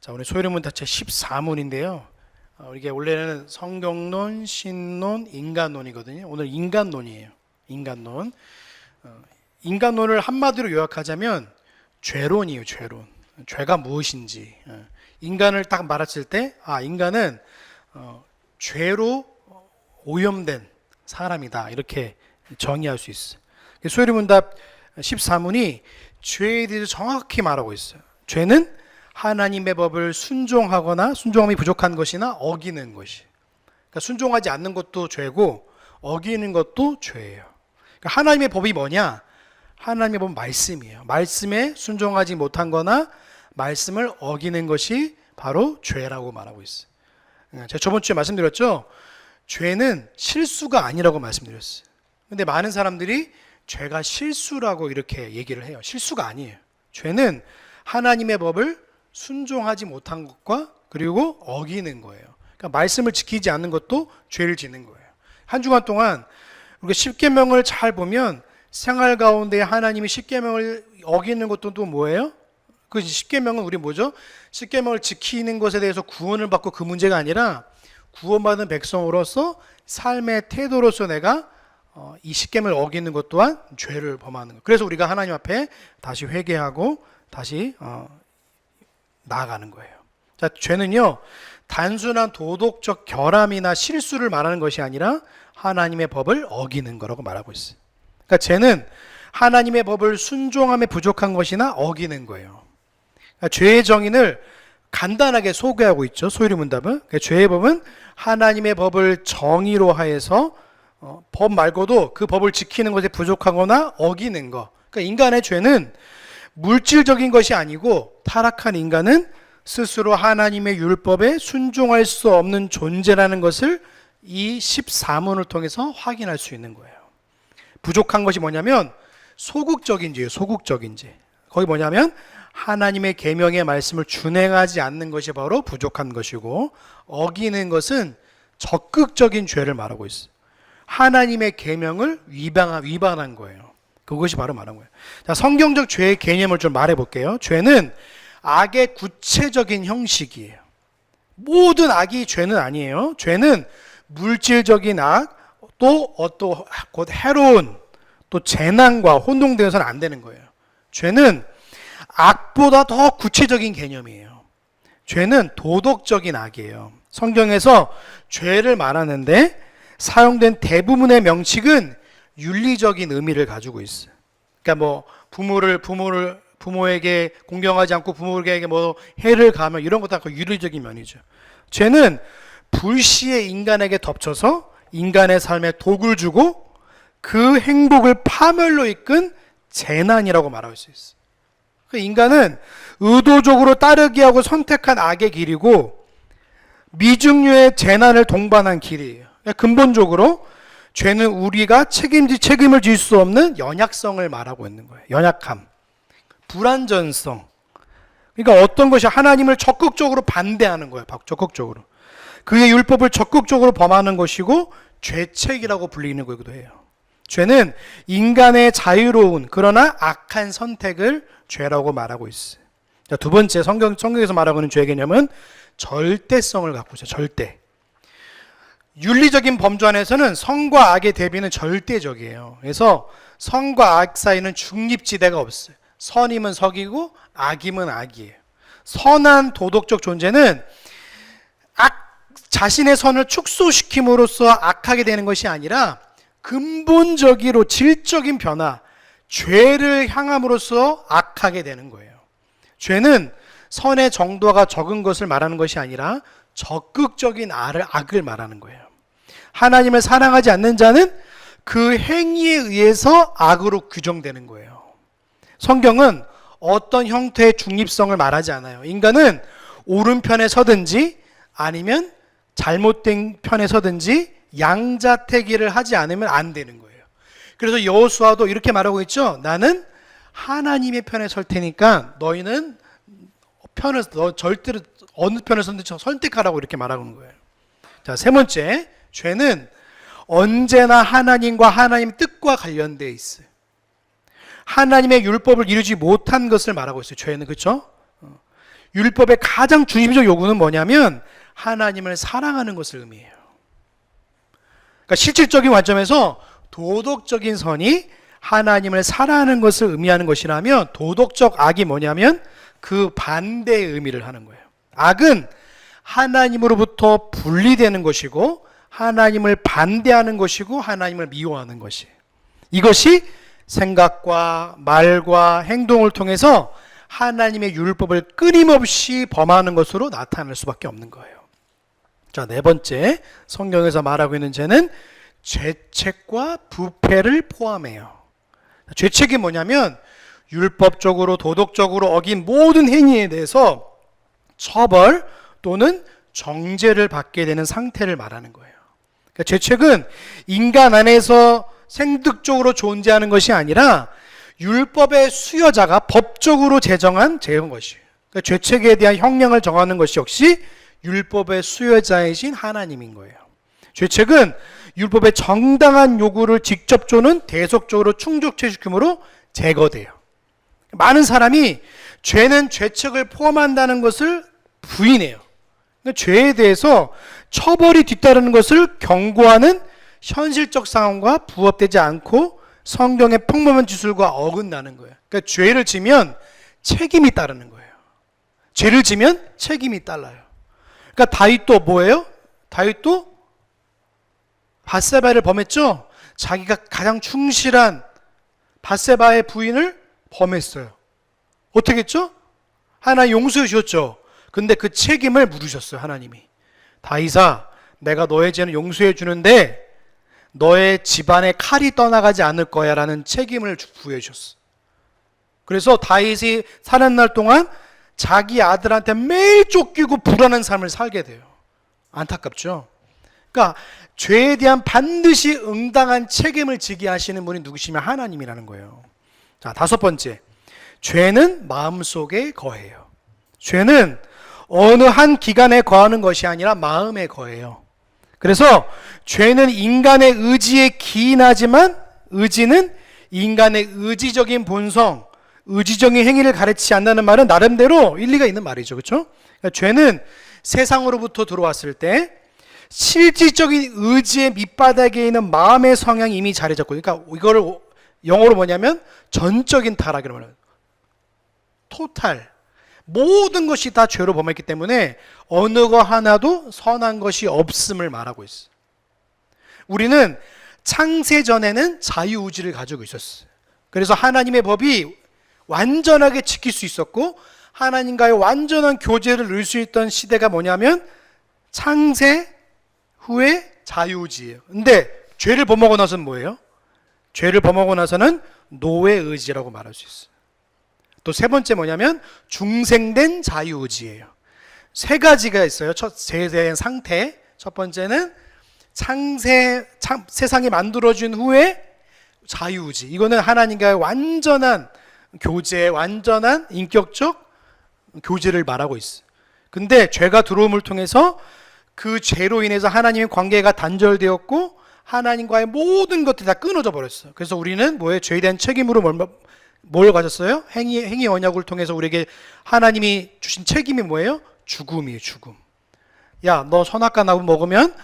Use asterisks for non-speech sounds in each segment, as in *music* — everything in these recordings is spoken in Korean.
자, 오늘 소유리문 다체 14문인데요. 어, 이게 원래는 성경론, 신론, 인간론이거든요. 오늘 인간론이에요. 인간론. 어, 인간론을 한마디로 요약하자면 죄론이에요. 죄론. 죄가 무엇인지. 어, 인간을 딱 말했을 때, 아 인간은 어, 죄로 오염된 사람이다. 이렇게 정의할 수 있어요. 소유리문답 14문이 죄에 대해서 정확히 말하고 있어요. 죄는 하나님의 법을 순종하거나 순종함이 부족한 것이나 어기는 것이. 그러니까 순종하지 않는 것도 죄고 어기는 것도 죄예요. 그러니까 하나님의 법이 뭐냐? 하나님의 법은 말씀이에요. 말씀에 순종하지 못한 거나 말씀을 어기는 것이 바로 죄라고 말하고 있어요. 예, 제가 저번 주에 말씀드렸죠? 죄는 실수가 아니라고 말씀드렸어요. 근데 많은 사람들이 죄가 실수라고 이렇게 얘기를 해요. 실수가 아니에요. 죄는 하나님의 법을 순종하지 못한 것과 그리고 어기는 거예요. 그러니까 말씀을 지키지 않는 것도 죄를 짓는 거예요. 한 주간 동안 우리가 십계명을 잘 보면 생활 가운데 하나님이 십계명을 어기는 것도 또 뭐예요? 그 십계명은 우리 뭐죠? 십계명을 지키는 것에 대해서 구원을 받고 그 문제가 아니라 구원받은 백성으로서 삶의 태도로서 내가 어, 이 십계명을 어기는 것 또한 죄를 범하는 것. 그래서 우리가 하나님 앞에 다시 회개하고 다시 어, 나아가는 거예요. 자, 죄는요, 단순한 도덕적 결함이나 실수를 말하는 것이 아니라 하나님의 법을 어기는 거라고 말하고 있어요. 그러니까 죄는 하나님의 법을 순종함에 부족한 것이나 어기는 거예요. 그러니까 죄의 정의를 간단하게 소개하고 있죠. 소유리 문답은. 그러니까 죄의 법은 하나님의 법을 정의로 하여서 어, 법 말고도 그 법을 지키는 것에 부족하거나 어기는 것. 그러니까 인간의 죄는 물질적인 것이 아니고 타락한 인간은 스스로 하나님의 율법에 순종할 수 없는 존재라는 것을 이 14문을 통해서 확인할 수 있는 거예요. 부족한 것이 뭐냐면 소극적인지예요. 소극적인지. 거기 뭐냐면 하나님의 계명의 말씀을 준행하지 않는 것이 바로 부족한 것이고 어기는 것은 적극적인 죄를 말하고 있어요. 하나님의 계명을 위반 위반한 거예요. 그것이 바로 말한 거예요. 자, 성경적 죄의 개념을 좀 말해 볼게요. 죄는 악의 구체적인 형식이에요. 모든 악이 죄는 아니에요. 죄는 물질적인 악, 또 어떤 곧 해로운 또 재난과 혼동되어서는 안 되는 거예요. 죄는 악보다 더 구체적인 개념이에요. 죄는 도덕적인 악이에요. 성경에서 죄를 말하는데 사용된 대부분의 명칭은 윤리적인 의미를 가지고 있어요. 그러니까 뭐 부모를 부모를 부모에게 공경하지 않고 부모에게 뭐 해를 가하면 이런 것도 다 윤리적인 면이죠. 죄는 불시에 인간에게 덮쳐서 인간의 삶에 독을 주고 그 행복을 파멸로 이끈 재난이라고 말할 수 있어. 그 인간은 의도적으로 따르게 하고 선택한 악의 길이고 미중류의 재난을 동반한 길이에요. 그러니까 근본적으로 죄는 우리가 책임지 책임을 질 수 없는 연약성을 말하고 있는 거예요. 연약함, 불완전성. 그러니까 어떤 것이 하나님을 적극적으로 반대하는 거예요. 적극적으로. 그의 율법을 적극적으로 범하는 것이고 죄책이라고 불리는 거기도 해요. 죄는 인간의 자유로운 그러나 악한 선택을 죄라고 말하고 있어요. 자, 두 번째 성경 성경에서 말하고 있는 죄의 개념은 절대성을 갖고 있어요. 절대. 윤리적인 범주 안에서는 성과 악의 대비는 절대적이에요. 그래서 성과 악 사이는 중립지대가 없어요. 선임은 석이고 악임은 악이에요. 선한 도덕적 존재는 악 자신의 선을 축소시킴으로써 악하게 되는 것이 아니라 근본적으로 질적인 변화, 죄를 향함으로써 악하게 되는 거예요. 죄는 선의 정도가 적은 것을 말하는 것이 아니라 적극적인 악을 말하는 거예요. 하나님을 사랑하지 않는 자는 그 행위에 의해서 악으로 규정되는 거예요. 성경은 어떤 형태의 중립성을 말하지 않아요. 인간은 오른편에 서든지 아니면 잘못된 편에 서든지 양자택일을 하지 않으면 안 되는 거예요. 그래서 여호수아도 이렇게 말하고 있죠. 나는 하나님의 편에 설 테니까 너희는 편을 너 절대로 어느 편을 선든지 선택하라고 이렇게 말하는 거예요. 자, 세 번째, 죄는 언제나 하나님과 하나님 뜻과 관련되어 있어요. 하나님의 율법을 이루지 못한 것을 말하고 있어요. 죄는 그렇죠? 율법의 가장 중심적 요구는 뭐냐면 하나님을 사랑하는 것을 의미해요. 그러니까 실질적인 관점에서 도덕적인 선이 하나님을 사랑하는 것을 의미하는 것이라면 도덕적 악이 뭐냐면 그 반대의 의미를 하는 거예요. 악은 하나님으로부터 분리되는 것이고 하나님을 반대하는 것이고 하나님을 미워하는 것이. 이것이 생각과 말과 행동을 통해서 하나님의 율법을 끊임없이 범하는 것으로 나타날 수밖에 없는 거예요. 자, 네 번째 성경에서 말하고 있는 죄는 죄책과 부패를 포함해요. 죄책이 뭐냐면 율법적으로 도덕적으로 어긴 모든 행위에 대해서 처벌 또는 정죄를 받게 되는 상태를 말하는 거예요. 그러니까 죄책은 인간 안에서 생득적으로 존재하는 것이 아니라 율법의 수여자가 법적으로 제정한 제한 것이에요. 그러니까 죄책에 대한 형량을 정하는 것이 역시 율법의 수여자이신 하나님인 거예요. 죄책은 율법의 정당한 요구를 직접 조는 대속적으로 충족시킴으로 제거돼요. 많은 사람이 죄는 죄책을 포함한다는 것을 부인해요. 그러니까 죄에 대해서 처벌이 뒤따르는 것을 경고하는 현실적 상황과 부합되지 않고 성경의 평범한 지술과 어긋나는 거예요. 그러니까 죄를 지면 책임이 따르는 거예요. 죄를 지면 책임이 달라요. 그러니까 다윗도 뭐예요? 다윗도 바세바를 범했죠. 자기가 가장 충실한 바세바의 부인을 범했어요. 어떻게 했죠? 하나 용서해 주셨죠. 근데 그 책임을 물으셨어요, 하나님이. 다이사, 내가 너의 죄는 용서해 주는데 너의 집안에 칼이 떠나가지 않을 거야 라는 책임을 부여해 주셨어. 그래서 다윗이 사는 날 동안 자기 아들한테 매일 쫓기고 불안한 삶을 살게 돼요. 안타깝죠? 그러니까 죄에 대한 반드시 응당한 책임을 지게 하시는 분이 누구시면 하나님이라는 거예요. 자, 다섯 번째. 죄는 마음속에 거해요. 죄는 어느 한 기간에 거하는 것이 아니라 마음에 거해요. 그래서 죄는 인간의 의지에 기인하지만 의지는 인간의 의지적인 본성, 의지적인 행위를 가르치지 않는다는 말은 나름대로 일리가 있는 말이죠. 그렇죠? 그러니까 죄는 세상으로부터 들어왔을 때 실질적인 의지의 밑바닥에 있는 마음의 성향이 이미 자리 잡고 그러니까 이거를 영어로 뭐냐면 전적인 타락이라고 말해요. 토탈. 모든 것이 다 죄로 범했기 때문에 어느 거 하나도 선한 것이 없음을 말하고 있어. 우리는 창세 전에는 자유의지를 가지고 있었어요. 그래서 하나님의 법이 완전하게 지킬 수 있었고 하나님과의 완전한 교제를 누릴 수 있던 시대가 뭐냐면 창세 후에 자유의지예요. 근데 죄를 범하고 나서는 뭐예요? 죄를 범하고 나서는 노예 의지라고 말할 수 있어요. 또 세 번째 뭐냐면 중생된 자유의지예요. 세 가지가 있어요. 첫 세대의 상태. 첫 번째는 창세 참, 세상이 만들어진 후에 자유의지. 이거는 하나님과의 완전한 교제, 완전한 인격적 교제를 말하고 있어요. 근데 죄가 들어옴을 통해서 그 죄로 인해서 하나님의 관계가 단절되었고 하나님과의 모든 것들이 다 끊어져 버렸어요. 그래서 우리는 뭐에 죄에 대한 책임으로 뭘, 뭘 가졌어요? 행위 행위 언약을 통해서 우리에게 하나님이 주신 책임이 뭐예요? 죽음이에요, 죽음. 야, 너 선악과 나무 먹으면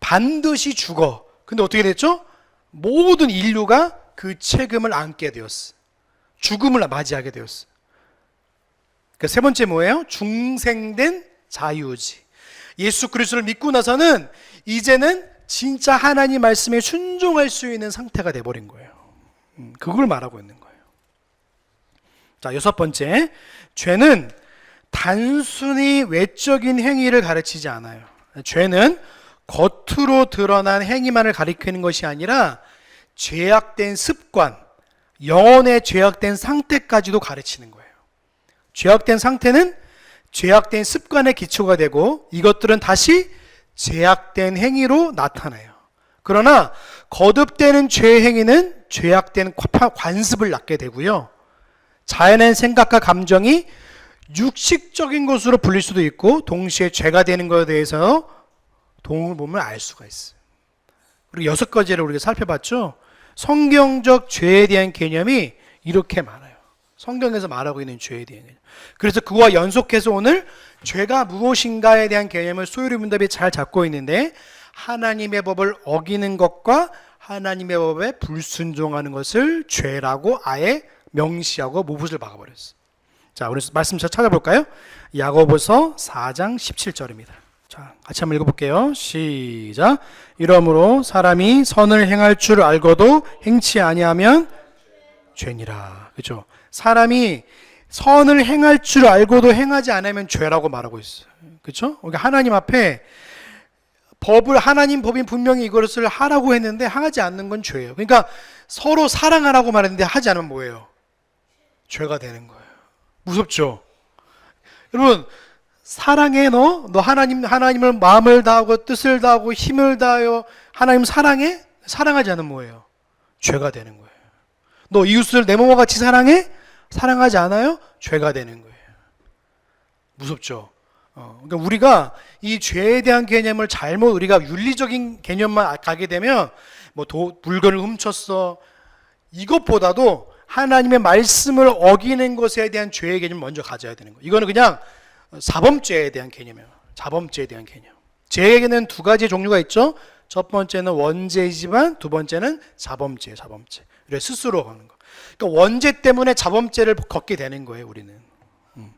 반드시 죽어. 근데 어떻게 됐죠? 모든 인류가 그 책임을 안게 되었어. 죽음을 맞이하게 되었어. 그 세 번째 뭐예요? 중생된 자유지. 예수 그리스도를 믿고 나서는 이제는 진짜 하나님 말씀에 순종할 수 있는 상태가 돼 버린 거예요. 음, 그걸 말하고 있는 거예요. 자, 여섯 번째. 죄는 단순히 외적인 행위를 가르치지 않아요. 죄는 겉으로 드러난 행위만을 가리키는 것이 아니라 죄악된 습관, 영혼의 죄악된 상태까지도 가르치는 거예요. 죄악된 상태는 죄악된 습관의 기초가 되고 이것들은 다시 죄악된 행위로 나타나요. 그러나 거듭되는 죄 행위는 죄악된 관습을 낳게 되고요. 자연의 생각과 감정이 육식적인 것으로 불릴 수도 있고 동시에 죄가 되는 것에 대해서 동을 보면 알 수가 있어요. 그리고 여섯 가지를 우리가 살펴봤죠. 성경적 죄에 대한 개념이 이렇게 많아요. 성경에서 말하고 있는 죄에 대한 개념. 그래서 그와 연속해서 오늘 죄가 무엇인가에 대한 개념을 소유리 문답이 잘 잡고 있는데 하나님의 법을 어기는 것과 하나님의 법에 불순종하는 것을 죄라고 아예 명시하고 모붓을 박아버렸어. 자, 우리 말씀 잘 찾아볼까요? 야고보서 4장 17절입니다. 자, 같이 한번 읽어볼게요. 시작. 이러므로 사람이 선을 행할 줄 알고도 행치 아니하면 죄니라. 그죠? 사람이 선을 행할 줄 알고도 행하지 않으면 죄라고 말하고 있어요. 그렇죠? 그러니까 하나님 앞에 법을 하나님 법인 분명히 이것을 하라고 했는데 하지 않는 건 죄예요. 그러니까 서로 사랑하라고 말했는데 하지 않으면 뭐예요? 죄가 되는 거예요. 무섭죠? 여러분 사랑해 너? 너 하나님 하나님을 마음을 다하고 뜻을 다하고 힘을 다하여 하나님 사랑해? 사랑하지 않으면 뭐예요? 죄가 되는 거예요. 너 이웃을 내 몸과 같이 사랑해? 사랑하지 않아요? 죄가 되는 거예요. 무섭죠? 어, 그러니까 우리가 이 죄에 대한 개념을 잘못 우리가 윤리적인 개념만 가게 되면 뭐 도, 물건을 훔쳤어 이것보다도 하나님의 말씀을 어기는 것에 대한 죄의 개념 을 먼저 가져야 되는 거예요. 이거는 그냥 사범죄에 대한 개념이에요. 자범죄에 대한 개념. 죄에게는 두 가지 종류가 있죠. 첫 번째는 원죄이지만 두 번째는 자범죄, 자범죄. 그래 스스로 하는 거. 그러니까 원죄 때문에 자범죄를 걷게 되는 거예요, 우리는. 음.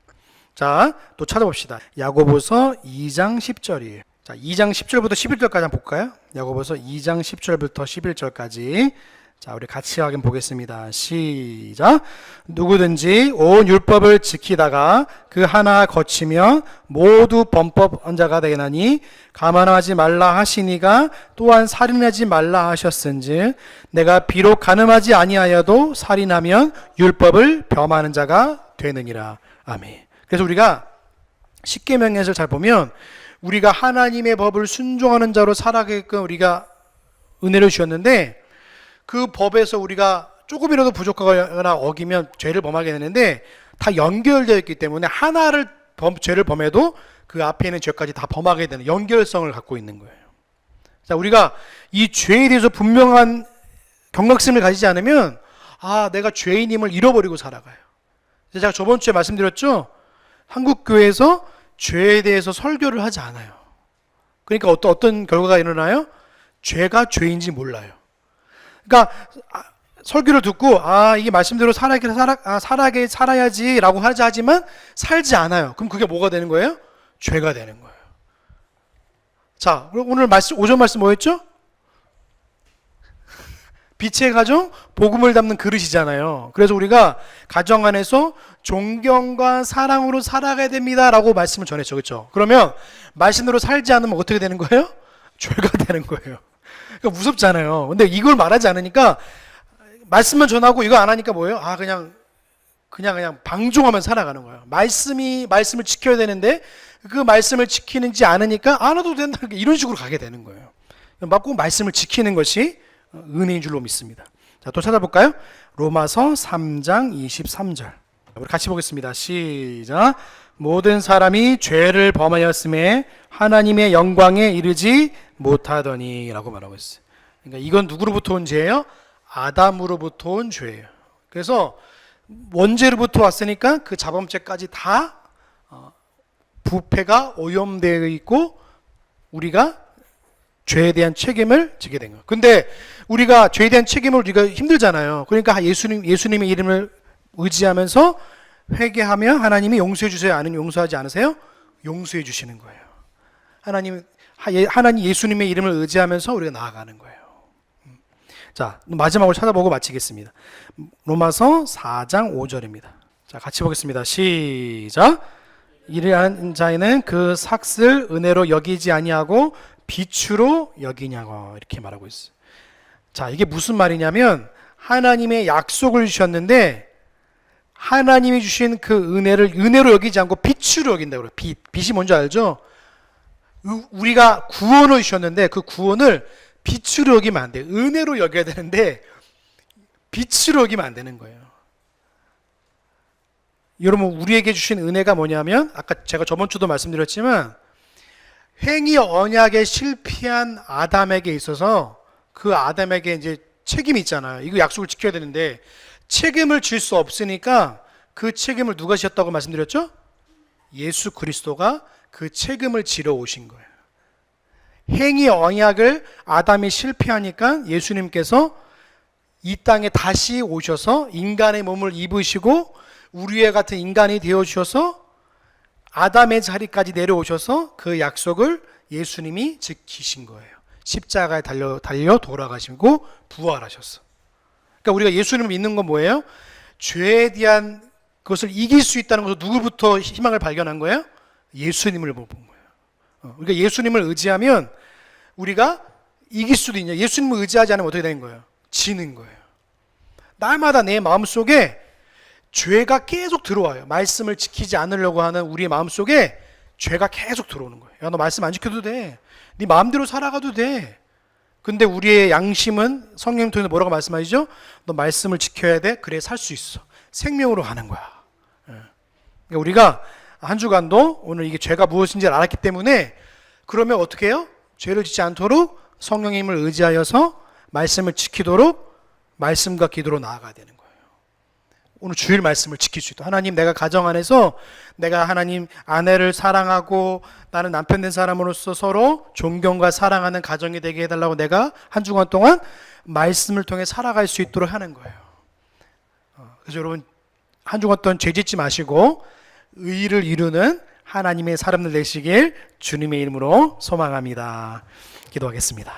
자, 또 찾아봅시다. 야고보서 2장 10절이에요. 자, 2장 10절부터 11절까지 한번 볼까요? 야고보서 2장 10절부터 11절까지. 자, 우리 같이 확인 보겠습니다. 시작. 누구든지 온 율법을 지키다가 그 하나 거치면 모두 범법 언자가 되나니 가만하지 말라 하시니가 또한 살인하지 말라 하셨은즉 내가 비록 가늠하지 아니하여도 살인하면 율법을 범하는 자가 되느니라. 아멘. 그래서 우리가 십계명에서 잘 보면 우리가 하나님의 법을 순종하는 자로 살아가게끔 우리가 은혜를 주셨는데 그 법에서 우리가 조금이라도 부족하거나 어기면 죄를 범하게 되는데 다 연결되어 있기 때문에 하나를 범, 죄를 범해도 그 앞에 있는 죄까지 다 범하게 되는 연결성을 갖고 있는 거예요. 자, 우리가 이 죄에 대해서 분명한 경각심을 가지지 않으면 아, 내가 죄인임을 잃어버리고 살아가요. 제가 저번 주에 말씀드렸죠? 한국 교회에서 죄에 대해서 설교를 하지 않아요. 그러니까 어떤 어떤 결과가 일어나요? 죄가 죄인지 몰라요. 그러니까 아, 설교를 듣고 아 이게 말씀대로 살아게 살아 아, 살아게 살아야지라고 하지 하지만 살지 않아요. 그럼 그게 뭐가 되는 거예요? 죄가 되는 거예요. 자 오늘 말씀 오전 말씀 뭐였죠? *laughs* 빛의 가정 복음을 담는 그릇이잖아요. 그래서 우리가 가정 안에서 존경과 사랑으로 살아가야 됩니다라고 말씀을 전했죠. 그렇죠? 그러면 말씀으로 살지 않으면 어떻게 되는 거예요? *laughs* 죄가 되는 거예요. 그러니까 무섭잖아요. 근데 이걸 말하지 않으니까 말씀만 전하고 이거 안 하니까 뭐예요? 아 그냥 그냥 그냥 방종하면 살아가는 거예요. 말씀이 말씀을 지켜야 되는데 그 말씀을 지키는지 않으니까 안 해도 된다 이런 식으로 가게 되는 거예요. 맞고 말씀을 지키는 것이 은혜인 줄로 믿습니다. 자, 또 찾아볼까요? 로마서 3장 23절. 우리 같이 보겠습니다. 시작. 모든 사람이 죄를 범하였음에 하나님의 영광에 이르지 못하더니라고 말하고 있어요. 그러니까 이건 누구로부터 온 죄예요? 아담으로부터 온 죄예요. 그래서 원죄로부터 왔으니까 그 자범죄까지 다 어, 부패가 오염되어 있고 우리가 죄에 대한 책임을 지게 된 거예요. 근데 우리가 죄에 대한 책임을 우리가 힘들잖아요. 그러니까 예수님 예수님의 이름을 의지하면서 회개하며 하나님이 용서해 주세요. 아니면 용서하지 않으세요? 용서해 주시는 거예요. 하나님 예, 하나님 예수님의 이름을 의지하면서 우리가 나아가는 거예요. 음. 자, 마지막으로 찾아보고 마치겠습니다. 로마서 4장 5절입니다. 자, 같이 보겠습니다. 시작. 이러한 자에는 그 삭슬 은혜로 여기지 아니하고 비추로 여기냐고 이렇게 말하고 있어요. 자, 이게 무슨 말이냐면 하나님의 약속을 주셨는데 하나님이 주신 그 은혜를 은혜로 여기지 않고 빛으로 여긴다고 그래요. 빛. 빛이 뭔지 알죠? 우리가 구원을 주셨는데 그 구원을 빛으로 여기면 안 돼요. 은혜로 여겨야 되는데 빛으로 여기면 안 되는 거예요. 여러분 우리에게 주신 은혜가 뭐냐면 아까 제가 저번 주도 말씀드렸지만 행위 언약에 실패한 아담에게 있어서 그 아담에게 이제 책임이 있잖아요. 이거 약속을 지켜야 되는데 책임을 질 수 없으니까 그 책임을 누가 지었다고 말씀드렸죠? 예수 그리스도가 그 책임을 지러 오신 거예요. 행위 언약을 아담이 실패하니까 예수님께서 이 땅에 다시 오셔서 인간의 몸을 입으시고 우리와 같은 인간이 되어 주셔서 아담의 자리까지 내려오셔서 그 약속을 예수님이 지키신 거예요. 십자가에 달려 달려 돌아가시고 부활하셨어. 그러니까 우리가 예수님을 믿는 건 뭐예요? 죄에 대한 그것을 이길 수 있다는 것을 누구부터 희망을 발견한 거예요? 예수님을 본 거예요. 어, 그러니까 예수님을 의지하면 우리가 이길 수도 있냐? 예수님을 의지하지 않으면 어떻게 되는 거예요? 지는 거예요. 날마다 내 마음 속에 죄가 계속 들어와요. 말씀을 지키지 않으려고 하는 우리의 마음 속에 죄가 계속 들어오는 거예요. 야, 너 말씀 안 지켜도 돼. 네 마음대로 살아가도 돼. 근데 우리의 양심은 성령 통해서 뭐라고 말씀하시죠? 너 말씀을 지켜야 돼. 그래 살 수 있어. 생명으로 가는 거야. 예. 그러니까 우리가 한 주간도 오늘 이게 죄가 무엇인지 알았기 때문에 그러면 어떻게 해요? 죄를 짓지 않도록 성령의 힘을 의지하여서 말씀을 지키도록 말씀과 기도로 나아가야 되는 거예요. 오늘 주일 말씀을 지킬 수 있도록 하나님 내가 가정 안에서 내가 하나님 아내를 사랑하고 나는 남편 된 사람으로서 서로 존경과 사랑하는 가정이 되게 해달라고 내가 한 주간 동안 말씀을 통해 살아갈 수 있도록 하는 거예요. 어, 그래서 여러분 한 주간 동안 죄 짓지 마시고 의를 이루는 하나님의 사람들 되시길 주님의 이름으로 소망합니다. 기도하겠습니다.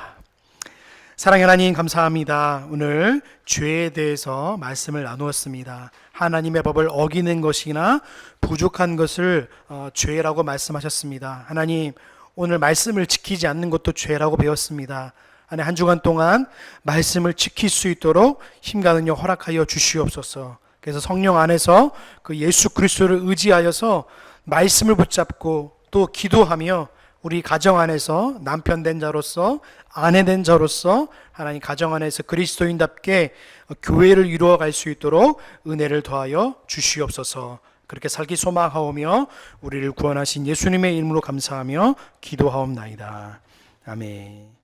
사랑의 하나님 감사합니다. 오늘 죄에 대해서 말씀을 나누었습니다. 하나님의 법을 어기는 것이나 부족한 것을 어, 죄라고 말씀하셨습니다. 하나님 오늘 말씀을 지키지 않는 것도 죄라고 배웠습니다. 한 주간 동안 말씀을 지킬 수 있도록 힘과 능력 허락하여 주시옵소서. 그래서 성령 안에서 그 예수 그리스도를 의지하여서 말씀을 붙잡고 또 기도하며 우리 가정 안에서 남편 된 자로서 아내 된 자로서 하나님 가정 안에서 그리스도인답게 교회를 이루어 갈 수 있도록 은혜를 더하여 주시옵소서. 그렇게 살기 소망하오며 우리를 구원하신 예수님의 이름으로 감사하며 기도하옵나이다. 아멘.